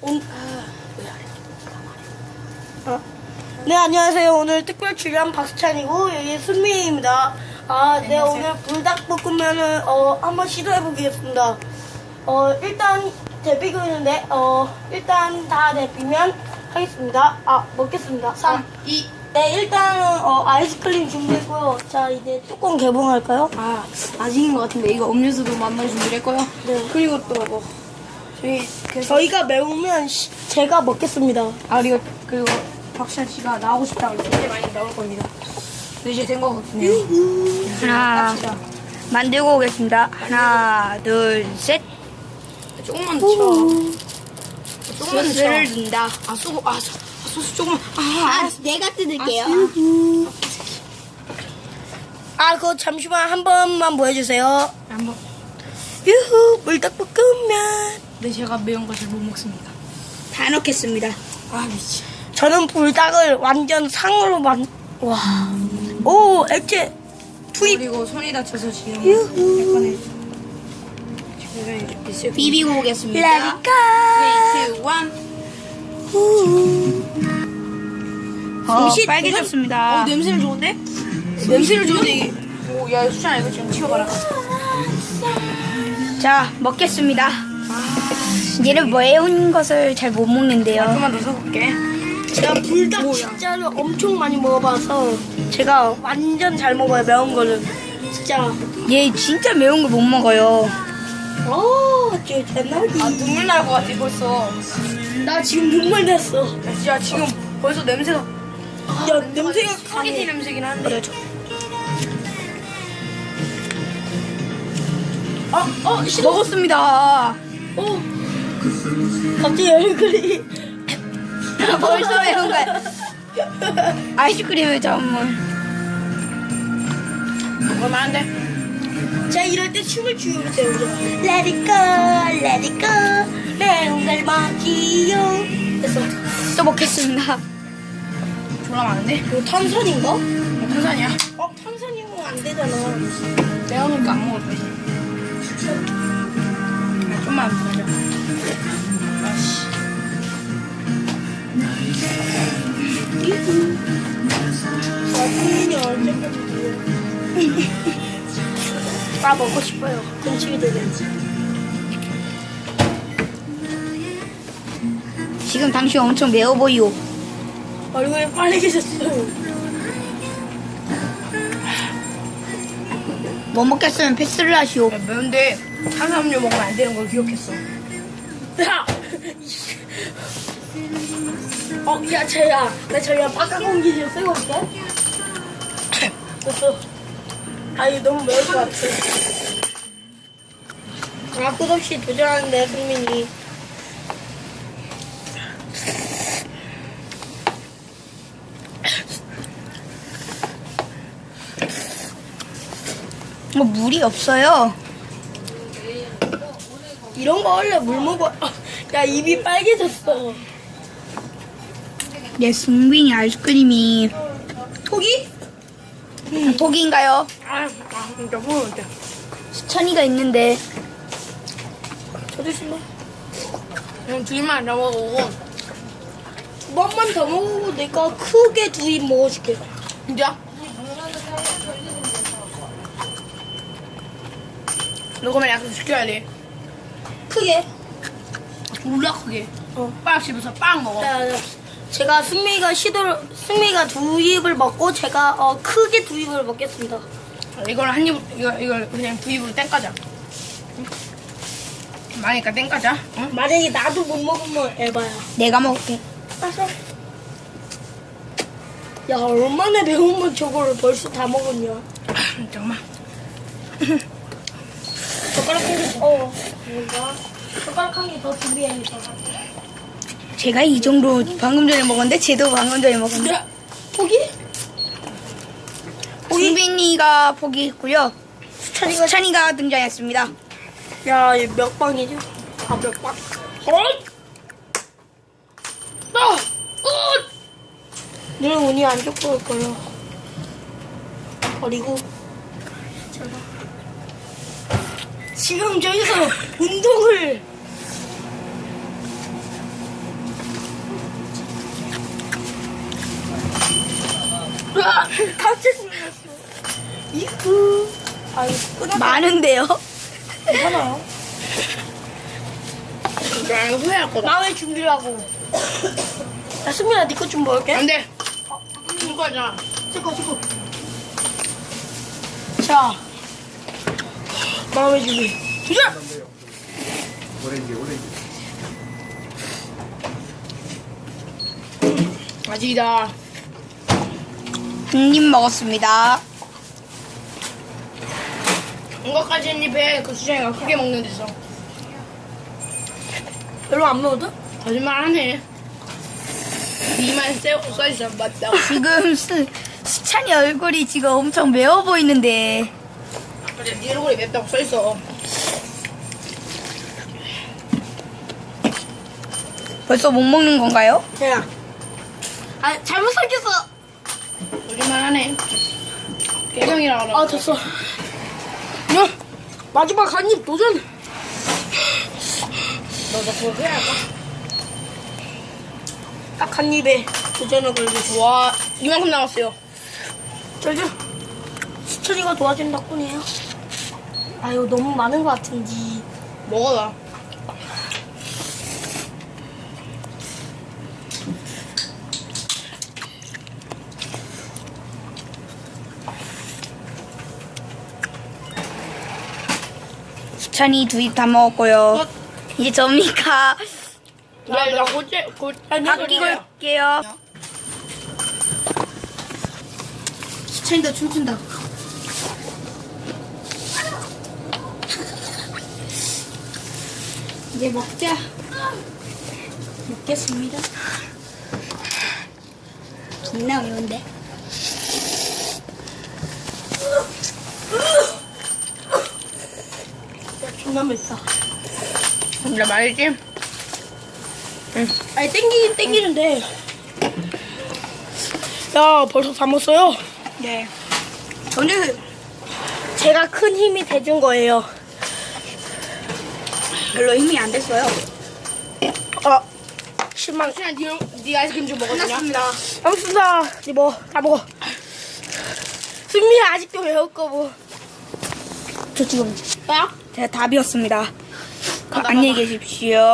온... 어? 네 안녕하세요. 오늘 특별 출연 박수찬이고 여기 순미입니다. 아 네 오늘 불닭볶음면을 어 한번 시도해 보겠습니다. 어 일단 데피고 있는데 어 일단 다 데피면 하겠습니다. 아 먹겠습니다. 3 2. 네 일단은 어 아이스크림 준비했고요. 자 이제 뚜껑 개봉할까요? 아, 아직인 것 같은데. 이거 음료수도 만나게 준비했고요. 네. 그리고 또 뭐, 저희, 그래서, 저희가 매우면 시- 제가 먹겠습니다 아, 그리고, 그리고 박찬 씨가 나오고 싶다고 이제 많이 나올 겁니다. 근데 이제 된 것 같네요. 하나 갑시다. 만들고 오겠습니다. 하나, 둘, 셋. 조금만 더 쳐. 조금만 더 쳐. 소스를 넣는다. 아, 소금, 아, 소- 아, 소스 조금만. 아, 내가 뜯을게요. 아 그거 잠시만 한 번만 보여주세요 한번. 유후 불닭볶음면 근데 제가 매운 거잘못 먹습니다. 다 넣겠습니다. 아, 미치. 저는 불닭을 완전 상으로 만, 와. 오, 액체 투입. 그리고 손이 다쳐서 지금. 약간의 쓰고 비비고 오겠습니다. 라디카. 3, 2, 1 어, 빨개졌습니다. 어, 냄새는 좋은데? 냄새는 좋은데 오, 야, 수찬아 이거 지금 튀어가라 자, 먹겠습니다. 얘는 매운 것을 잘 못 먹는데요. 조금만 더 써볼게 제가 불닭 진짜를 엄청 많이 먹어봐서 제가 완전 잘 먹어요, 매운 거는. 진짜. 얘 진짜 매운 거 못 먹어요. 어, 제 대나리. 아 눈물 날 것 같아 벌써 나 지금 눈물 났어. 야, 진짜 지금 벌써 냄새가 야, 냄새가 스파게티 강해. 냄새긴 한데 아, 어, 싫어. 먹었습니다 어. 갑자기 얼굴이. 벌써 매운 거야. 아이스크림을 전문. 먹으면 안 돼 자, 이럴 때 춤을 추면 돼요. Let it go, let it go. 매운 걸 먹지요. 그래서, 또 먹겠습니다. 졸라 많은데? 이거 탄산인가? 뭐 탄산이야 어, 탄산이면 안 되잖아. 내가 먹으니까 안 먹을 거지 아씨 아, 언제까지 아, 먹고 싶어요. 근육이 되네. 지금 당신 엄청 매워 보이오. 얼굴이 빨개졌어요. 못 먹겠으면 패스를 하시오. 야, 매운데 탄산음료 먹으면 안 되는 걸 기억했어 야! 어, 야, 쟤야. 나 저기야 바깥 공기 좀 쓰고 올게. 됐어. 아, 이거 너무 매울 것 같아. 아, 끝없이 도전하는데, 승민이. 뭐 물이 없어요. 이런 거 원래 물 먹어. 아, 야, 입이 빨개졌어. 내 승빈이 아이스크림이 토기? 포기인가요? 아, 아 진짜 모르겠다 수찬이가 있는데 저도 심해. 그냥 두 입만 더 먹어보고 두 번만 더 먹고 내가 크게 두 입 먹어줄게. 진짜? 너 그러면 약속 지켜야 돼 크게. 졸라 크게 어. 빵 씹어서 빵 먹어 자, 자, 제가 승미가 시도를 승미가 두 입을 먹고 제가 어, 크게 두 입을 먹겠습니다. 이걸 한 입, 이거, 이걸 그냥 두 입으로 땡까자. 응? 많으니까 땡까자. 응? 만약에 나도 못 먹으면 에바야. 내가 먹을게. 따서. 야 얼마나 매운면 저거를 벌써 다 먹었냐? 잠깐만. 젓가락 한 개. 어. 뭔가 젓가락 한 개 더 준비해야겠다. 제가 이 정도 방금 전에 먹었는데 쟤도 방금 전에 먹었는데 야 포기? 승빈이가 포기했고요. 수찬이가 수찬이가 등장했습니다. 야, 이몇 방이지? 아, 몇 방? 어? 아! 어! 늘 운이 안 좋고 올 거야. 버리고. 제가. 지금 저기서 운동을 으아! 갑자기 놀랐어. 이후 아이 끊어 많은데요? 괜찮아요 나 이거 후회할 거다. 마음의 준비를 하고. 나 수민아 니꺼 좀 먹을게. 안돼. 이거잖아 스코 스코 자. 마음의 준비. 도전! 오렌지 오렌지 아직이다. 한입 먹었습니다. 이거까지 한 입에 그 수정이가 크게 먹는 데서. 별로 안 먹어도? 거짓말 하네. 니만 써있어. 맞다. 지금 수, 수찬이 얼굴이 지금 엄청 매워 보이는데. 근데 네 얼굴이 맵다고 써있어. 벌써 못 먹는 건가요? 야. 아, 잘못 생겼어. 거짓말 하네. 깨정이라 그러. 아, 됐어. 야, 마지막 한 입 도전. 너도 그거 후회할까? 딱한 입에 도전을 걸고. 와, 이만큼 남았어요. 저기 수천이가 도와준 덕분이에요. 아유 너무 많은 것 같은지. 먹어, 나. 수찬이 두 입 다 먹었고요. 이제 접니까? 나, 나 고째, 고, 아끼고 올게요. 수천이도 춤춘다. 이제 먹자. 먹겠습니다. 겁나 어려운데. 존나 맵다. 진짜 맛있지? 아니 땡기긴 땡기는데. 야 벌써 다 먹었어요. 네. 저는 제가 큰 힘이 돼준 거예요. 별로 힘이 안 됐어요. 아 실망. 그냥 니, 니 아이스크림 좀 먹어주냐? 끝났습니다. 아무튼 이뭐다 먹어. 승민이 아직도 매울 거고. 저 지금 딱? 제가 답이었습니다. 그럼 안녕히 계십시오.